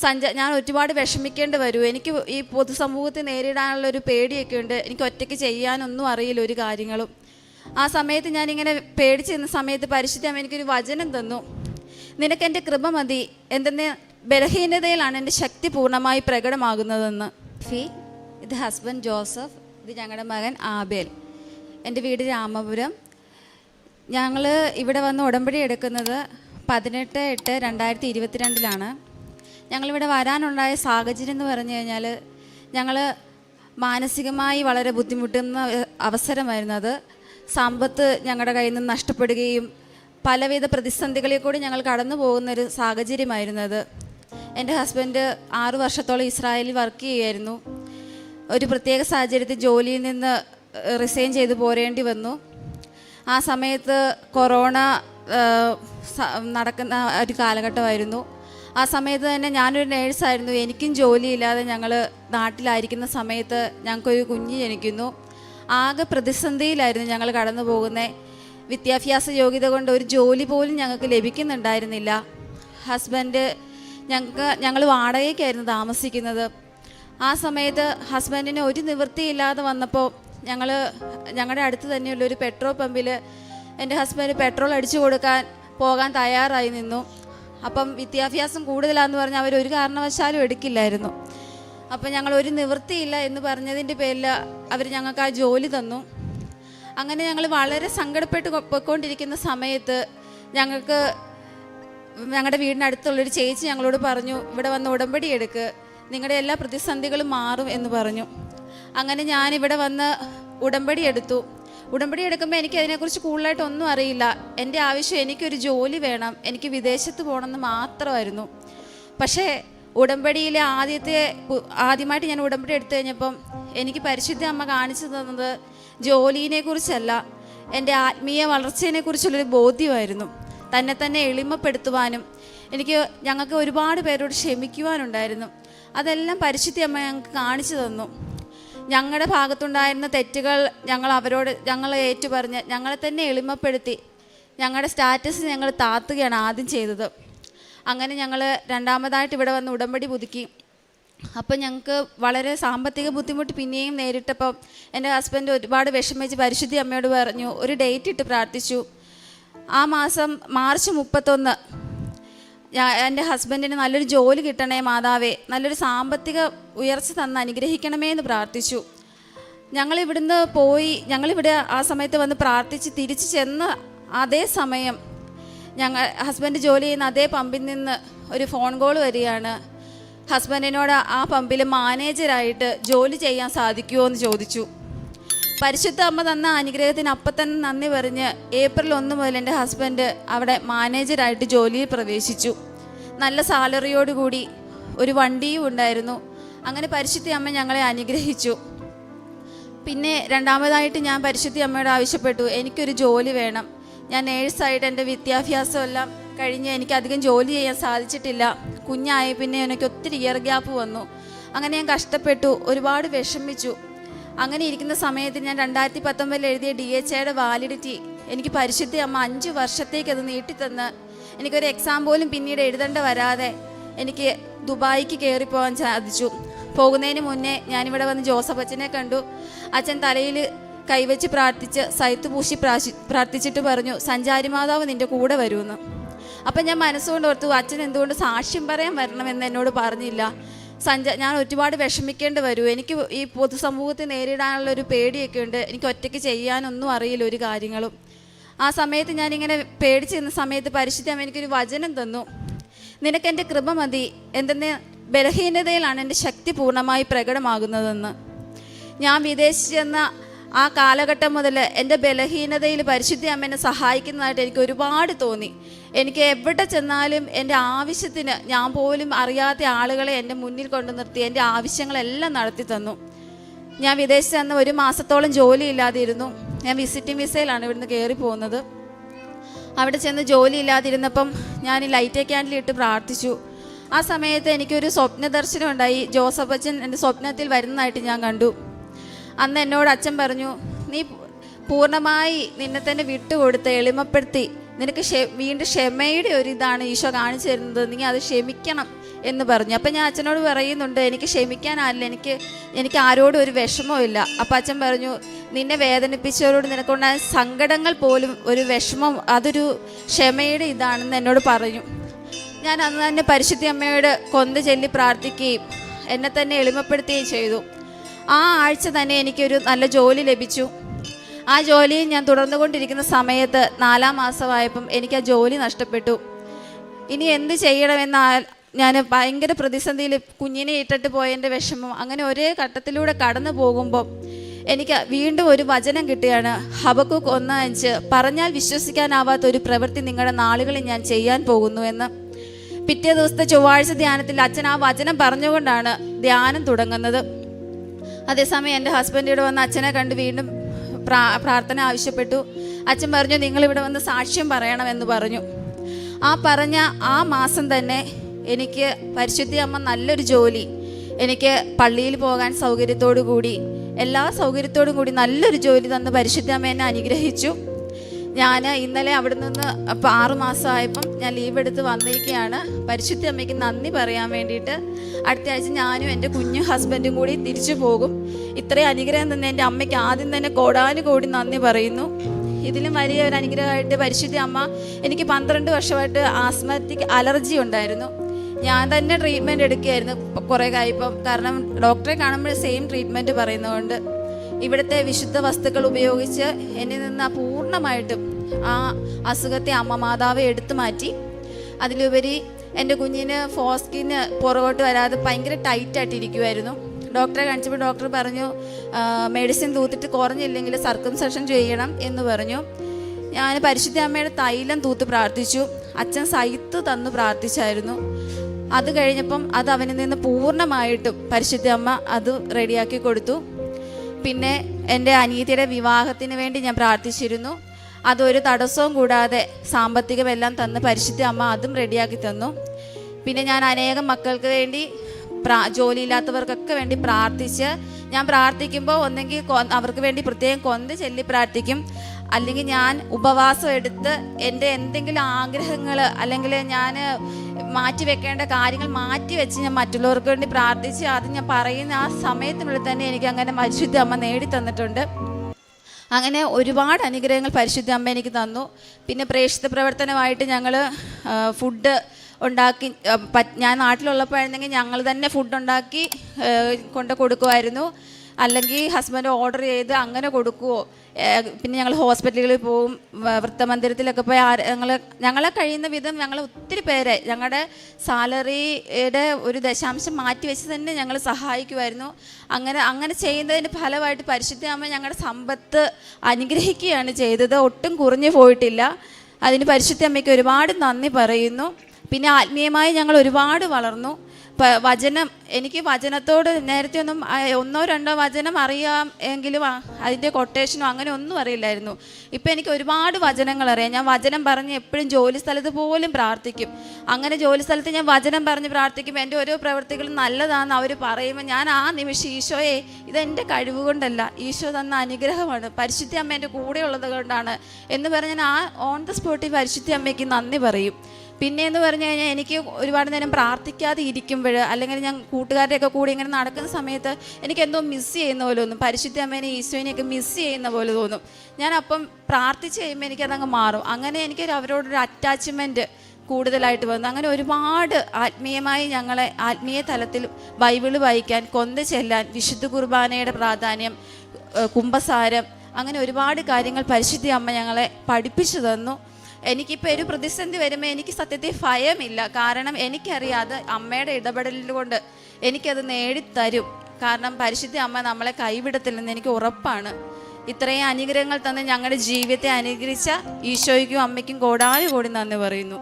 സഞ്ച ഞാൻ ഒരുപാട് വിഷമിക്കേണ്ടി വരും. എനിക്ക് ഈ പൊതുസമൂഹത്തെ നേരിടാനുള്ള ഒരു പേടിയൊക്കെ ഉണ്ട്. എനിക്ക് ഒറ്റയ്ക്ക് ചെയ്യാനൊന്നും അറിയില്ല ഒരു കാര്യങ്ങളും. ആ സമയത്ത് ഞാനിങ്ങനെ പേടിച്ച് നിന്ന സമയത്ത് പരിശുദ്ധ എനിക്കൊരു വചനം തന്നു. നിനക്ക് എന്റെ കൃപ മതി. എന്തെന്ന് ബലഹീനതയിലാണ് എന്റെ ശക്തി പൂർണമായി പ്രകടമാകുന്നതെന്ന്. ഫി ഇത് ഹസ്ബൻഡ് ജോസഫ് ഇത് ഞങ്ങളുടെ മകൻ ആബേൽ. എന്റെ വീട് രാമപുരം. ഞങ്ങൾ ഇവിടെ വന്ന് ഉടമ്പടി എടുക്കുന്നത് പതിനെട്ട് എട്ട് രണ്ടായിരത്തി ഇരുപത്തിരണ്ടിലാണ്. ഞങ്ങളിവിടെ വരാനുണ്ടായ സാഹചര്യം എന്ന് പറഞ്ഞു കഴിഞ്ഞാൽ ഞങ്ങൾ മാനസികമായി വളരെ ബുദ്ധിമുട്ടുന്ന അവസരമായിരുന്നു അത്. സമ്പത്ത് ഞങ്ങളുടെ കയ്യിൽ നിന്ന് നഷ്ടപ്പെടുകയും പലവിധ പ്രതിസന്ധികളിൽ കൂടി ഞങ്ങൾ കടന്നു പോകുന്നൊരു സാഹചര്യമായിരുന്നു അത്. എന്റെ ഹസ്ബൻഡ് ആറു വർഷത്തോളം ഇസ്രായേലിൽ വർക്ക് ചെയ്യുമായിരുന്നു ഒരു പ്രത്യേക സാഹചര്യത്തിൽ ജോലിയിൽ നിന്ന് റിസൈൻ ചെയ്ത് പോരേണ്ടി വന്നു. ആ സമയത്ത് കൊറോണ നടക്കുന്ന ഒരു കാലഘട്ടമായിരുന്നു. ആ സമയത്ത് തന്നെ ഞാനൊരു നേഴ്സായിരുന്നു. എനിക്കും ജോലിയില്ലാതെ ഞങ്ങൾ നാട്ടിലായിരിക്കുന്ന സമയത്ത് ഞങ്ങൾക്കൊരു കുഞ്ഞ് ജനിക്കുന്നു. ആകെ പ്രതിസന്ധിയിലായിരുന്നു ഞങ്ങൾ കടന്നു പോകുന്നത് വിദ്യാഭ്യാസ യോഗ്യത കൊണ്ട് ഒരു ജോലി പോലും ഞങ്ങൾക്ക് ലഭിക്കുന്നുണ്ടായിരുന്നില്ല. ഹസ്ബൻഡ് ഞങ്ങൾക്ക് ഞങ്ങൾ വാടകയ്ക്കായിരുന്നു താമസിക്കുന്നത്. ആ സമയത്ത് ഹസ്ബൻഡിന് ഒരു നിവൃത്തിയില്ലാതെ വന്നപ്പോൾ ഞങ്ങൾ ഞങ്ങളുടെ അടുത്ത് തന്നെയുള്ള ഒരു പെട്രോൾ പമ്പിൽ എന്റെ ഹസ്ബൻഡ് പെട്രോൾ അടിച്ചു കൊടുക്കാൻ പോകാൻ തയ്യാറായി നിന്നു. അപ്പം വിദ്യാഭ്യാസം കൂടുതലാന്ന് പറഞ്ഞാൽ അവർ ഒരു കാരണവശാലും എടുക്കില്ലായിരുന്നു. അപ്പം ഞങ്ങൾ ഒരു നിവൃത്തിയില്ല എന്ന് പറഞ്ഞതിന്റെ പേരിൽ അവർ ഞങ്ങൾക്ക് ആ ജോലി തന്നു. അങ്ങനെ ഞങ്ങൾ വളരെ സങ്കടപ്പെട്ട് പൊയ്ക്കൊണ്ടിരിക്കുന്ന സമയത്ത് ഞങ്ങൾക്ക് ഞങ്ങളുടെ വീടിനടുത്തുള്ളൊരു ചേച്ചി ഞങ്ങളോട് പറഞ്ഞു ഇവിടെ വന്ന് ഉടമ്പടി എടുക്ക്. നിങ്ങളുടെ എല്ലാ പ്രതിസന്ധികളും മാറും എന്ന് പറഞ്ഞു. അങ്ങനെ ഞാൻ ഇവിടെ വന്ന് ഉടമ്പടി എടുത്തു. ഉടമ്പടി എടുക്കുമ്പോൾ എനിക്ക് അതിനെക്കുറിച്ച് കൂടുതലായിട്ടൊന്നും അറിയില്ല. എന്റെ ആവശ്യം എനിക്കൊരു ജോലി വേണം. എനിക്ക് വിദേശത്ത് പോകണമെന്ന് മാത്രമായിരുന്നു. പക്ഷേ ഉടമ്പടിയിലെ ആദ്യത്തെ ആദ്യമായിട്ട് ഞാൻ ഉടമ്പടി എടുത്തു കഴിഞ്ഞപ്പം എനിക്ക് പരിശുദ്ധ അമ്മ കാണിച്ചു തന്നത് ജോലിയെ കുറിച്ചല്ല എന്റെ ആത്മീയ വളർച്ചയെ കുറിച്ചുള്ളൊരു ബോധ്യമായിരുന്നു. തന്നെ തന്നെ എളിമപ്പെടുത്തുവാനും എനിക്ക് ഞങ്ങൾക്ക് ഒരുപാട് പേരോട് ക്ഷമിക്കുവാനുണ്ടായിരുന്നു. അതെല്ലാം പരിശുദ്ധി അമ്മ ഞങ്ങൾക്ക് കാണിച്ചു തന്നു. ഞങ്ങളുടെ ഭാഗത്തുണ്ടായിരുന്ന തെറ്റുകൾ ഞങ്ങൾ അവരോട് ഞങ്ങൾ ഏറ്റുപറഞ്ഞ് ഞങ്ങളെ തന്നെ എളിമപ്പെടുത്തി ഞങ്ങളുടെ സ്റ്റാറ്റസ് ഞങ്ങൾ താത്തുകയാണ് ആദ്യം ചെയ്തത്. അങ്ങനെ ഞങ്ങൾ രണ്ടാമതായിട്ട് ഇവിടെ വന്ന് ഉടമ്പടി പുതുക്കി. അപ്പം ഞങ്ങൾക്ക് വളരെ സാമ്പത്തിക ബുദ്ധിമുട്ട് പിന്നെയും നേരിട്ടപ്പോൾ എന്റെ ഹസ്ബൻഡ് ഒരുപാട് വിഷമിച്ച് പരിശുദ്ധി അമ്മയോട് പറഞ്ഞു ഒരു ഡേറ്റ് ഇട്ട് പ്രാർത്ഥിച്ചു. ആ മാസം മാർച്ച് മുപ്പത്തൊന്ന് എന്റെ ഹസ്ബൻഡിന് നല്ലൊരു ജോലി കിട്ടണേ മാതാവേ നല്ലൊരു സാമ്പത്തിക ഉയർച്ച തന്ന് അനുഗ്രഹിക്കണമേ എന്ന് പ്രാർത്ഥിച്ചു. ഞങ്ങൾ ഇവിടുന്ന് പോയി ഞങ്ങളിവിടെ ആ സമയത്ത് വന്ന് പ്രാർത്ഥിച്ച് തിരിച്ചു ചെന്ന് അതേ സമയം ഞങ്ങൾ ഹസ്ബൻഡ് ജോലി ചെയ്യുന്ന അതേ പമ്പിൽ നിന്ന് ഒരു ഫോൺ കോൾ വരികയാണ്. ഹസ്ബൻഡിനോട് ആ പമ്പിൽ മാനേജരായിട്ട് ജോലി ചെയ്യാൻ സാധിക്കുമോ എന്ന് ചോദിച്ചു. പരിശുദ്ധ അമ്മ തന്ന അനുഗ്രഹത്തിന് അപ്പം തന്നെ നന്ദി പറഞ്ഞ് ഏപ്രിൽ ഒന്ന് മുതൽ എന്റെ ഹസ്ബൻഡ് അവിടെ മാനേജരായിട്ട് ജോലിയിൽ പ്രവേശിച്ചു. നല്ല സാലറിയോടുകൂടി ഒരു വണ്ടിയും ഉണ്ടായിരുന്നു. അങ്ങനെ പരിശുദ്ധി അമ്മ ഞങ്ങളെ അനുഗ്രഹിച്ചു. പിന്നെ രണ്ടാമതായിട്ട് ഞാൻ പരിശുദ്ധി അമ്മയോട് ആവശ്യപ്പെട്ടു. എനിക്കൊരു ജോലി വേണം. ഞാൻ നേഴ്സായിട്ട് എന്റെ വിദ്യാഭ്യാസം എല്ലാം കഴിഞ്ഞ് എനിക്ക് അധികം ജോലി ചെയ്യാൻ സാധിച്ചിട്ടില്ല. കുഞ്ഞായി പിന്നെ എനിക്ക് ഒത്തിരി ഇയർ ഗ്യാപ്പ് വന്നു. അങ്ങനെ ഞാൻ കഷ്ടപ്പെട്ടു ഒരുപാട് വിഷമിച്ചു. അങ്ങനെ ഇരിക്കുന്ന സമയത്ത് ഞാൻ രണ്ടായിരത്തി പത്തൊമ്പതിൽ എഴുതിയ ഡി എച്ച് ഐയുടെ വാലിഡിറ്റി എനിക്ക് പരിശുദ്ധി അമ്മ അഞ്ച് വർഷത്തേക്ക് അത് നീട്ടിത്തന്ന് എനിക്കൊരു എക്സാം പോലും പിന്നീട് എഴുതേണ്ട വരാതെ എനിക്ക് ദുബായിക്ക് കയറിപ്പോകാൻ സാധിച്ചു. പോകുന്നതിന് മുന്നേ ഞാനിവിടെ വന്ന് ജോസഫ് അച്ഛനെ കണ്ടു. അച്ഛൻ തലയിൽ കൈവച്ച് പ്രാർത്ഥിച്ച് സൈത്ത് പൂശി പ്രാശി പ്രാർത്ഥിച്ചിട്ട് പറഞ്ഞു സഞ്ചാരി മാതാവ് നിന്റെ കൂടെ വരുമെന്ന്. അപ്പം ഞാൻ മനസ്സുകൊണ്ട് ഓർത്തു അച്ഛൻ എന്തുകൊണ്ട് സാക്ഷ്യം പറയാൻ വരണമെന്ന് എന്നോട് പറഞ്ഞില്ല. സഞ്ച ഞാൻ ഒരുപാട് വിഷമിക്കേണ്ടി വരും. എനിക്ക് ഈ പൊതുസമൂഹത്തെ നേരിടാനുള്ള ഒരു പേടിയൊക്കെ ഉണ്ട്. എനിക്ക് ഒറ്റയ്ക്ക് ചെയ്യാനൊന്നും അറിയില്ല ഒരു കാര്യങ്ങളും. ആ സമയത്ത് ഞാനിങ്ങനെ പേടിച്ച് നിന്ന സമയത്ത് പരിശുദ്ധം എനിക്കൊരു വചനം തന്നു. നിനക്ക് എന്റെ കൃപ മതി. എന്തെന്ന് ബലഹീനതയിലാണ് എന്റെ ശക്തി പൂർണമായി പ്രകടമാകുന്നതെന്ന്. ഞാൻ വിദേശിച്ച് ചെന്ന ആ കാലഘട്ടം മുതൽ എന്റെ ബലഹീനതയിൽ പരിശുദ്ധി അമ്മ എന്നെ സഹായിക്കുന്നതായിട്ട് എനിക്ക് ഒരുപാട് തോന്നി. എനിക്ക് എവിടെ ചെന്നാലും എന്റെ ആവശ്യത്തിന് ഞാൻ പോലും അറിയാത്ത ആളുകളെ എന്റെ മുന്നിൽ കൊണ്ടു നിർത്തി എന്റെ ആവശ്യങ്ങളെല്ലാം നടത്തി തന്നു. ഞാൻ വിദേശത്ത് ഒരു മാസത്തോളം ജോലിയില്ലാതെ ഇരുന്നു ഞാൻ വിസിറ്റിംഗ് വിസയിലാണ് ഇവിടുന്ന് കയറി പോകുന്നത്. അവിടെ ചെന്ന് ജോലി ഇല്ലാതിരുന്നപ്പം ഞാൻ ഈ ലൈറ്റ് ക്യാൻഡിൽ ഇട്ട് പ്രാർത്ഥിച്ചു. ആ സമയത്ത് എനിക്കൊരു സ്വപ്ന ദർശനം ഉണ്ടായി. ജോസഫ് അച്ഛൻ എന്റെ സ്വപ്നത്തിൽ വരുന്നതായിട്ട് ഞാൻ കണ്ടു. അന്ന് എന്നോട് അച്ഛൻ പറഞ്ഞു നീ പൂർണമായി നിന്നെ തന്നെ വിട്ടുകൊടുത്ത് എളിമപ്പെടുത്തി. നിനക്ക് വീണ്ടും ക്ഷമയുടെ ഒരു ഇതാണ് ഈശോ കാണിച്ചു തരുന്നത്. നീ അത് ക്ഷമിക്കണം. എന്ന് പറഞ്ഞു. അപ്പം ഞാൻ അച്ഛനോട് പറയുന്നുണ്ട് എനിക്ക് ക്ഷമിക്കാനല്ല എനിക്ക് എനിക്ക് ആരോടും ഒരു വിഷമവും ഇല്ല. അപ്പം അച്ഛൻ പറഞ്ഞു നിന്നെ വേദനിപ്പിച്ചവരോട് നിനക്കുണ്ടായ സങ്കടങ്ങൾ പോലും ഒരു വിഷമം അതൊരു ക്ഷമയുടെ ഇതാണെന്ന് എന്നോട് പറഞ്ഞു. ഞാൻ അന്ന് തന്നെ പരിശുദ്ധി അമ്മയോട് കൊന്ത ചൊല്ലി പ്രാർത്ഥിക്കുകയും എന്നെ തന്നെ എളിമപ്പെടുത്തുകയും ചെയ്തു. ആ ആഴ്ച തന്നെ എനിക്കൊരു നല്ല ജോലി ലഭിച്ചു. ആ ജോലി ഞാൻ തുടർന്നുകൊണ്ടിരിക്കുന്ന സമയത്ത് നാലാം മാസമായപ്പം എനിക്ക് ആ ജോലി നഷ്ടപ്പെട്ടു. ഇനി എന്ത് ചെയ്യണമെന്ന് ഞാൻ ഭയങ്കര പ്രതിസന്ധിയിൽ കുഞ്ഞിനെ ഇട്ടിട്ട് പോയതിന്റെ വിഷമം. അങ്ങനെ ഒരേ ഘട്ടത്തിലൂടെ കടന്നു പോകുമ്പോൾ എനിക്ക് വീണ്ടും ഒരു വചനം കിട്ടുകയാണ്. ഹബക്കുക്ക് ഒന്ന് അഞ്ച് പറഞ്ഞാൽ വിശ്വസിക്കാനാവാത്ത ഒരു പ്രവൃത്തി നിങ്ങളുടെ നാളുകളിൽ ഞാൻ ചെയ്യാൻ പോകുന്നു എന്ന്. പിറ്റേ ദിവസത്തെ ചൊവ്വാഴ്ച ധ്യാനത്തിൽ അച്ഛൻ ആ വചനം പറഞ്ഞുകൊണ്ടാണ് ധ്യാനം തുടങ്ങുന്നത്. അതേസമയം എന്റെ ഹസ്ബൻഡ് ഇവിടെ വന്ന് അച്ഛനെ കണ്ട് വീണ്ടും പ്രാർത്ഥന ആവശ്യപ്പെട്ടു. അച്ഛൻ പറഞ്ഞു നിങ്ങളിവിടെ വന്ന് സാക്ഷ്യം പറയണമെന്ന് പറഞ്ഞു. ആ പറഞ്ഞ ആ മാസം തന്നെ എനിക്ക് പരിശുദ്ധി അമ്മ നല്ലൊരു ജോലി. എനിക്ക് പള്ളിയിൽ പോകാൻ സൗകര്യത്തോടു കൂടി എല്ലാ സൗകര്യത്തോടും കൂടി നല്ലൊരു ജോലി തന്ന് പരിശുദ്ധ അമ്മ എന്നെ അനുഗ്രഹിച്ചു. ഞാൻ ഇന്നലെ അവിടെ നിന്ന് അപ്പോൾ ആറുമാസമായപ്പം ഞാൻ ലീവ് എടുത്ത് വന്നിരിക്കുകയാണ് പരിശുദ്ധ അമ്മയ്ക്ക് നന്ദി പറയാൻ വേണ്ടിയിട്ട് അടുത്ത ആഴ്ച ഞാനും എന്റെ കുഞ്ഞു ഹസ്ബൻഡും കൂടി തിരിച്ചു പോകും. ഇത്രയും അനുഗ്രഹം തന്നെ എന്റെ അമ്മയ്ക്ക് ആദ്യം തന്നെ കോടാനുകോടി നന്ദി പറയുന്നു. ഇതിലും വലിയ ഒരു അനുഗ്രഹമായിട്ട് പരിശുദ്ധ അമ്മ എനിക്ക് പന്ത്രണ്ട് വർഷമായിട്ട് ആസ്മറ്റിക് അലർജി ഉണ്ടായിരുന്നു. ഞാൻ തന്നെ ട്രീറ്റ്മെന്റ് എടുക്കുകയായിരുന്നു കുറേ കായിപ്പം കാരണം ഡോക്ടറെ കാണുമ്പോൾ സെയിം ട്രീറ്റ്മെന്റ് പറയുന്നതുകൊണ്ട് ഇവിടുത്തെ വിശുദ്ധ വസ്തുക്കൾ ഉപയോഗിച്ച് എന്നിൽ നിന്ന് പൂർണമായിട്ടും ആ അസുഖത്തെ അമ്മ മാതാവ് എടുത്തു മാറ്റി. അതിലുപരി എന്റെ കുഞ്ഞിന് ഫോസ്കിന് പുറകോട്ട് വരാതെ ഭയങ്കര ടൈറ്റായിട്ടിരിക്കുമായിരുന്നു ഡോക്ടറെ കാണിച്ചപ്പോൾ ഡോക്ടർ പറഞ്ഞു മെഡിസിൻ തൂത്തിട്ട് കുറഞ്ഞില്ലെങ്കിൽ സർക്കംസെഷൻ ചെയ്യണം എന്ന് പറഞ്ഞു. ഞാൻ പരിശുദ്ധ അമ്മയുടെ തൈലം തൂത്ത് പ്രാർത്ഥിച്ചു. അച്ഛൻ സൈത്ത് തന്നു പ്രാർത്ഥിച്ചായിരുന്നു. അത് കഴിഞ്ഞപ്പം അത് അവനിൽ നിന്ന് പൂർണമായിട്ടും പരിശുദ്ധ അമ്മ അത് റെഡിയാക്കി കൊടുത്തു. പിന്നെ എന്റെ അനിയത്തിയുടെ വിവാഹത്തിന് വേണ്ടി ഞാൻ പ്രാർത്ഥിച്ചിരുന്നു. അതൊരു തടസ്സവും കൂടാതെ സാമ്പത്തികമെല്ലാം തന്ന് പരിശുദ്ധ അമ്മ അതും റെഡിയാക്കി തന്നു. പിന്നെ ഞാൻ അനേകം മക്കൾക്ക് വേണ്ടി പ്രാ ജോലിയില്ലാത്തവർക്കൊക്കെ വേണ്ടി പ്രാർത്ഥിച്ച് ഞാൻ പ്രാർത്ഥിക്കുമ്പോൾ ഒന്നെങ്കിൽ അവർക്ക് വേണ്ടി പ്രത്യേകം കൊന്ത് ചൊല്ലി പ്രാർത്ഥിക്കും. അല്ലെങ്കിൽ ഞാൻ ഉപവാസം എടുത്ത് എന്റെ എന്തെങ്കിലും ആഗ്രഹങ്ങൾ അല്ലെങ്കിൽ ഞാൻ മാറ്റി വെക്കേണ്ട കാര്യങ്ങൾ മാറ്റി വെച്ച് ഞാൻ മറ്റുള്ളവർക്ക് വേണ്ടി പ്രാർത്ഥിച്ച് അത് ഞാൻ പറയുന്ന ആ സമയത്തിനുള്ളിൽ തന്നെ എനിക്ക് അങ്ങനെ പരിശുദ്ധ അമ്മ നേടി തന്നിട്ടുണ്ട് അങ്ങനെ ഒരുപാട് അനുഗ്രഹങ്ങൾ പരിശുദ്ധ അമ്മ എനിക്ക് തന്നു. പിന്നെ പ്രേക്ഷിത പ്രവർത്തനമായിട്ട് ഞങ്ങൾ ഫുഡ് ഉണ്ടാക്കി ഞാൻ നാട്ടിലുള്ളപ്പോഴായിരുന്നെങ്കിൽ ഞങ്ങൾ തന്നെ ഫുഡ് ഉണ്ടാക്കി കൊണ്ട് കൊടുക്കുമായിരുന്നു. അല്ലെങ്കിൽ ഹസ്ബൻഡ് ഓർഡർ ചെയ്ത് അങ്ങനെ കൊടുക്കുവോ? പിന്നെ ഞങ്ങൾ ഹോസ്പിറ്റലുകളിൽ പോവും വൃത്തമന്ദിരത്തിലൊക്കെ പോയി ഞങ്ങൾ ഞങ്ങളെ കഴിയുന്ന വിധം ഞങ്ങൾ ഒത്തിരി പേരെ ഞങ്ങളുടെ സാലറിയുടെ ഒരു ദശാംശം മാറ്റി വെച്ച് തന്നെ ഞങ്ങൾ സഹായിക്കുമായിരുന്നു അങ്ങനെ അങ്ങനെ ചെയ്യുന്നതിന്റെ ഫലമായിട്ട് പരിശുദ്ധിയാകുമ്പോൾ ഞങ്ങളുടെ സമ്പത്ത് അനുഗ്രഹിക്കുകയാണ് ചെയ്തത്. ഒട്ടും കുറഞ്ഞു പോയിട്ടില്ല. അതിന് പരിശുദ്ധ അമ്മയ്ക്ക് ഒരുപാട് നന്ദി പറയുന്നു. പിന്നെ ആത്മീയമായി ഞങ്ങൾ ഒരുപാട് വളർന്നു. വചനം എനിക്ക് വചനത്തോട് നേരത്തെ ഒന്നും ഒന്നോ രണ്ടോ വചനം അറിയാം എങ്കിലും അതിന്റെ കൊട്ടേഷനോ അങ്ങനെ ഒന്നും അറിയില്ലായിരുന്നു. ഇപ്പം എനിക്ക് ഒരുപാട് വചനങ്ങൾ അറിയാം. ഞാൻ വചനം പറഞ്ഞ് എപ്പോഴും ജോലി സ്ഥലത്ത് പോലും പ്രാർത്ഥിക്കും. അങ്ങനെ ജോലി സ്ഥലത്ത് ഞാൻ വചനം പറഞ്ഞ് പ്രാർത്ഥിക്കുമ്പോൾ എന്റെ ഓരോ പ്രവൃത്തികളും നല്ലതാണെന്ന് അവർ പറയുമ്പോൾ ഞാൻ ആ നിമിഷം ഈശോയെ ഇതെന്റെ കഴിവ് കൊണ്ടല്ല ഈശോ തന്ന അനുഗ്രഹമാണ്. പരിശുദ്ധി അമ്മ എന്റെ കൂടെ ഉള്ളത് കൊണ്ടാണ് എന്ന് പറഞ്ഞ് ഞാൻ ആ ഓൺ ദ സ്പോട്ടിൽ പരിശുദ്ധി അമ്മയ്ക്ക് നന്ദി പറയും. പിന്നെ എന്ന് പറഞ്ഞു കഴിഞ്ഞാൽ എനിക്ക് ഒരുപാട് നേരം പ്രാർത്ഥിക്കാതെ ഇരിക്കുമ്പോൾ അല്ലെങ്കിൽ ഞാൻ കൂട്ടുകാരുടെയൊക്കെ കൂടി ഇങ്ങനെ നടക്കുന്ന സമയത്ത് എനിക്ക് എന്തോ മിസ് ചെയ്യുന്ന പോലെ തോന്നും. പരിശുദ്ധ അമ്മേനെ ഈശോനെയൊക്കെ മിസ് ചെയ്യുന്ന പോലെ തോന്നും. ഞാൻ അപ്പം പ്രാർത്ഥിച്ച് കഴിയുമ്പോൾ എനിക്കതങ്ങ് മാറും. അങ്ങനെ എനിക്കൊരു അവരോടൊരു അറ്റാച്ച്മെന്റ് കൂടുതലായിട്ട് വന്നു. അങ്ങനെ ഒരുപാട് ആത്മീയമായി ഞങ്ങളെ ആത്മീയ തലത്തിൽ ബൈബിൾ വായിക്കാൻ കൊന്ത ചെല്ലാൻ വിശുദ്ധ കുർബാനയുടെ പ്രാധാന്യം കുംഭസാരം അങ്ങനെ ഒരുപാട് കാര്യങ്ങൾ പരിശുദ്ധി അമ്മ ഞങ്ങളെ പഠിപ്പിച്ചു തന്നു. എനിക്കിപ്പോൾ ഒരു പ്രതിസന്ധി വരുമ്പോൾ എനിക്ക് സത്യത്തിൽ ഭയമില്ല. കാരണം എനിക്കറിയാതെ അമ്മയുടെ ഇടപെടലുകൊണ്ട് എനിക്കത് നേടിത്തരും. കാരണം പരിശുദ്ധ അമ്മ നമ്മളെ കൈവിടത്തില്ലെന്ന് എനിക്ക് ഉറപ്പാണ്. ഇത്രയും അനുഗ്രഹങ്ങൾ തന്നെ ഞങ്ങളുടെ ജീവിതത്തെ അനുഗ്രഹിച്ച ഈശോയ്ക്കും അമ്മയ്ക്കും കോടാനുകൂടി നന്ദി പറയുന്നു.